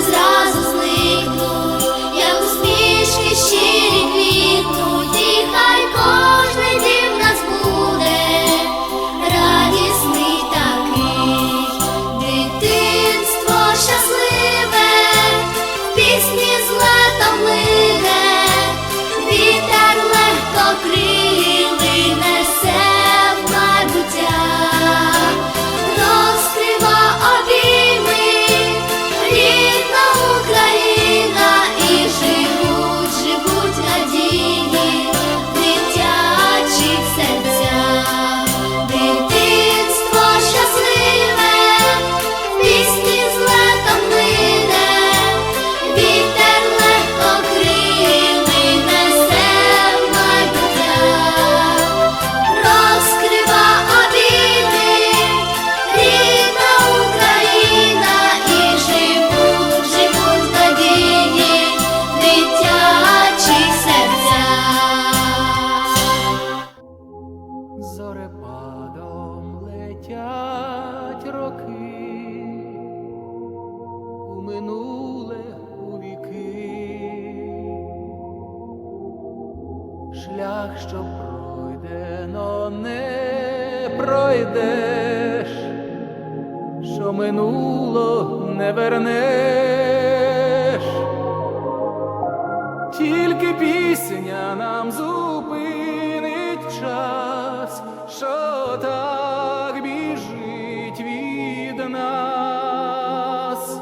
зразу. що пройде, но не пройдеш, що минуло не вернеш, тільки пісня нам зупинить час, що так біжить від нас,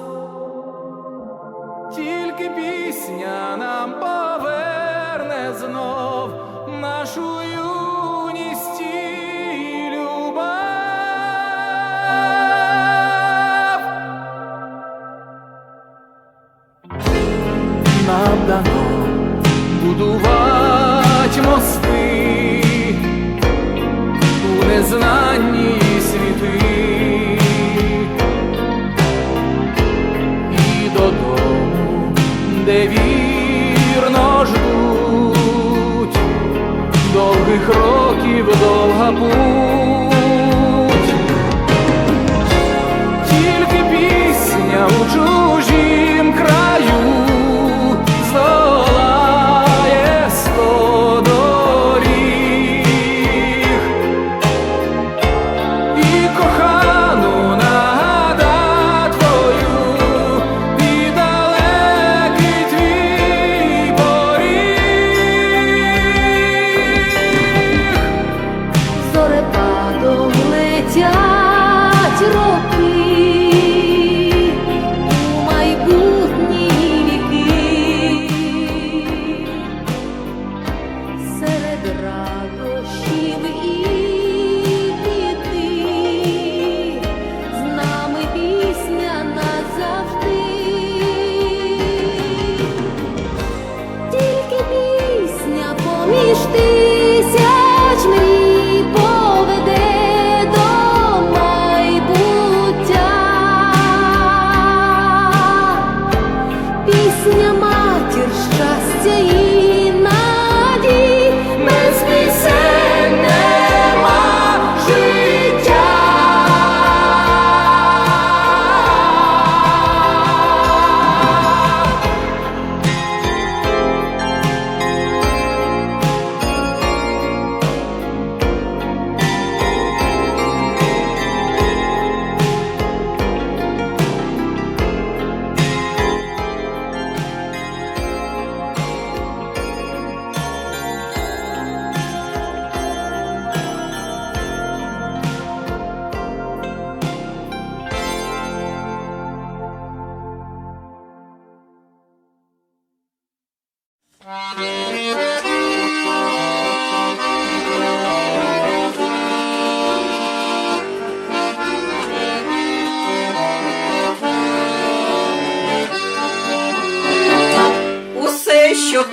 тільки пісня. душу нести любовь. Нам дано будувати мости у незнанні. vivo do rabu.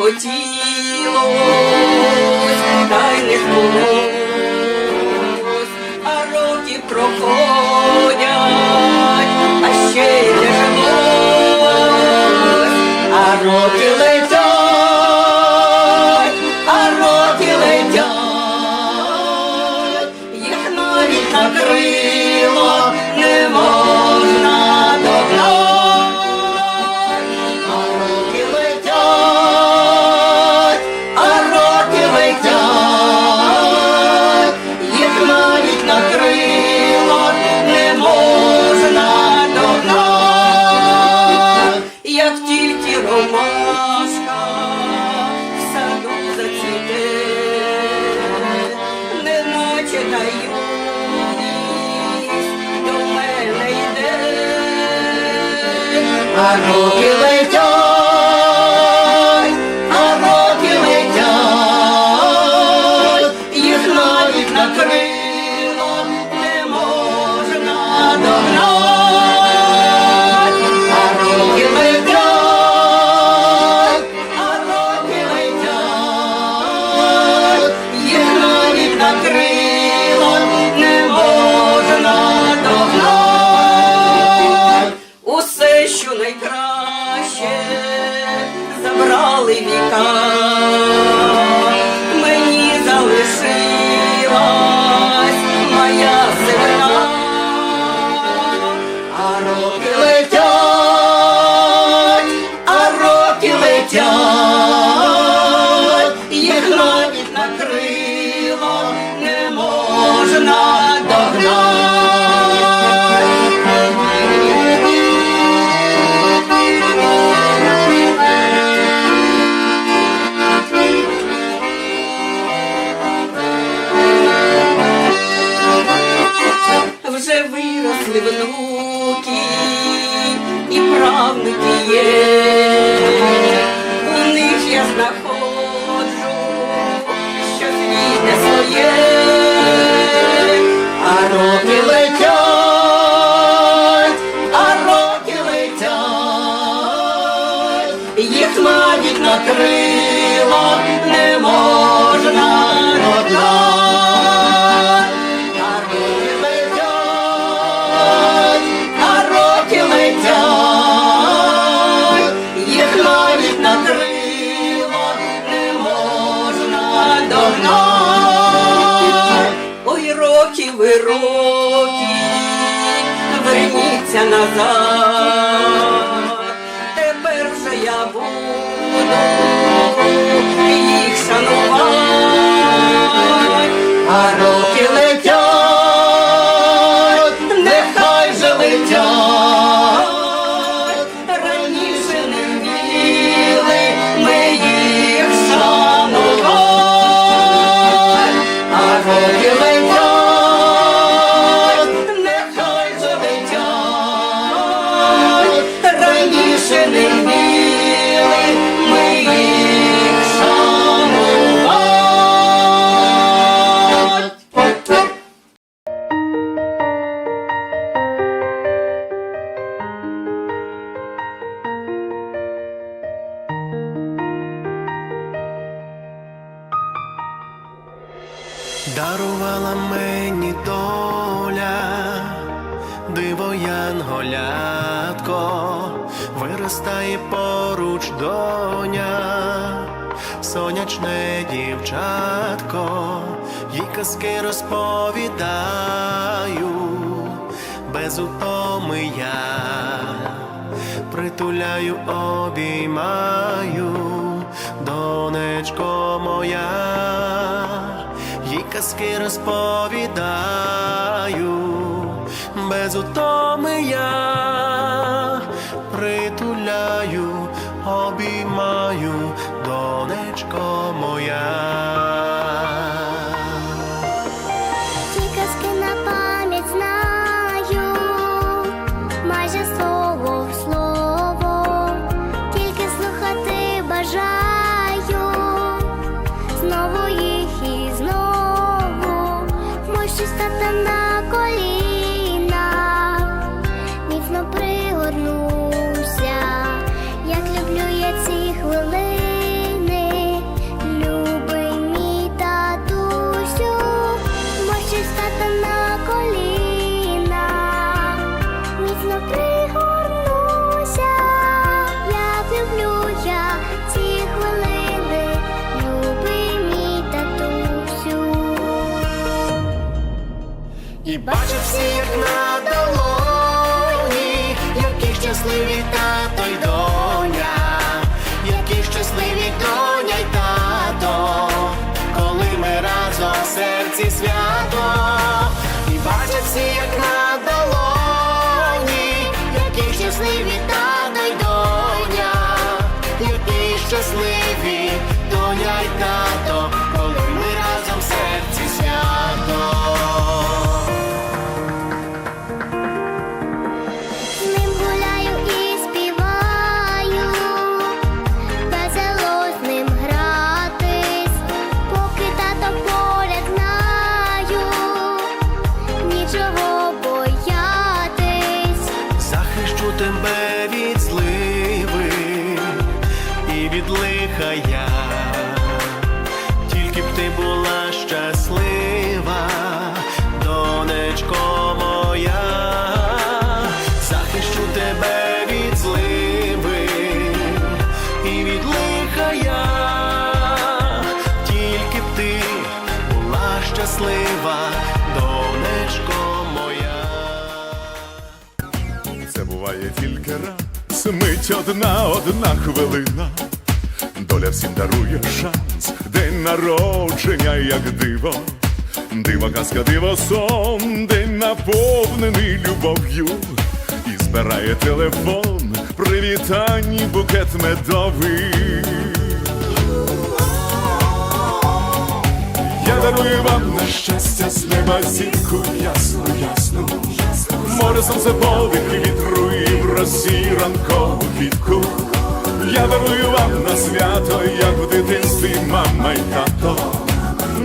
хотілось, та й не сполось, а роки проходять, а ще й не жилось, а роки лежать. Lord. на крило не можна догнать. Вже виросли внуки і правники є, у них я знаю. I don't feel. nazar. без утоми я. Притуляю, обіймаю, донечко моя, їй казки розповідаю, без утоми я. Притуляю, обіймаю, донечко моя. Це смить одна, одна хвилина. Доля всім дарує шанс, день народження, як диво, диво казка, диво сон, день наповнений любов'ю, і збирає телефон, привітань, букет медовий. Дарую вам на щастя з неба зірку ясну, ясну. Море сонце подих вітру і в росі ранкову квітку. Я дарую вам на свято, як в дитинстві мама й тато.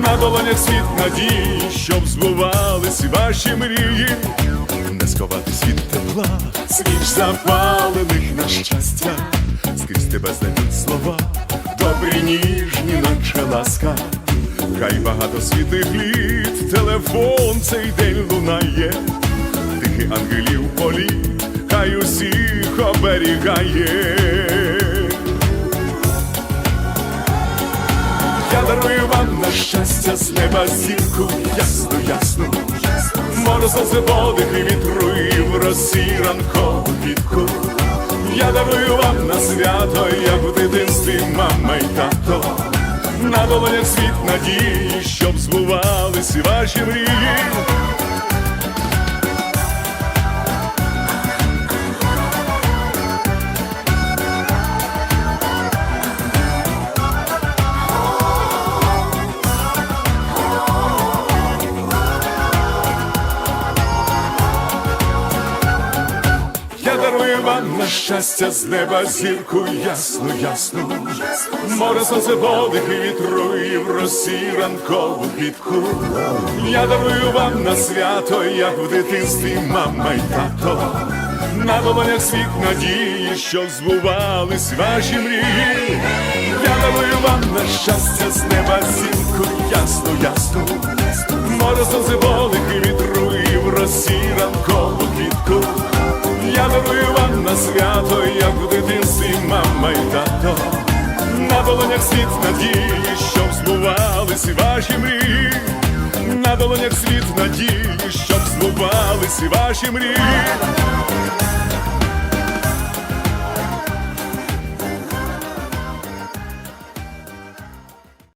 На долонях світ надії, щоб збувались ваші мрії. Не сховатись від тепла, свіч запалених на щастя. Скрізь тебе знайдуть слова, добрі ніжні, наче ласка. Хай багато світих літ, телефон цей день лунає, тихий ангелів політ, хай усіх оберігає. Я дарую вам на щастя з неба зірку ясну, ясну. Сонце подих і вітру в росі ранкову квітку. Я дарую вам на свято, як в дитинстві мама й тато. На долонях світ надії, щоб збувались ваші мрії. На щастя з неба зірку ясну, ясну. Море сонце і вітру і в росі ранкову квітку. Я дарую вам на свято, як в дитинстві мама й тато. На долонях світ надії, щоб збувались ваші мрії. Я дарую вам на щастя з неба зірку ясну, ясну. Море сонце і вітру і в росі ранкову квітку. Я дарую вам на свято, як в дитинстві мама й тато. На долонях світ надії, щоб збувались ваші мрії. На долонях світ надії, щоб збувались ваші мрії.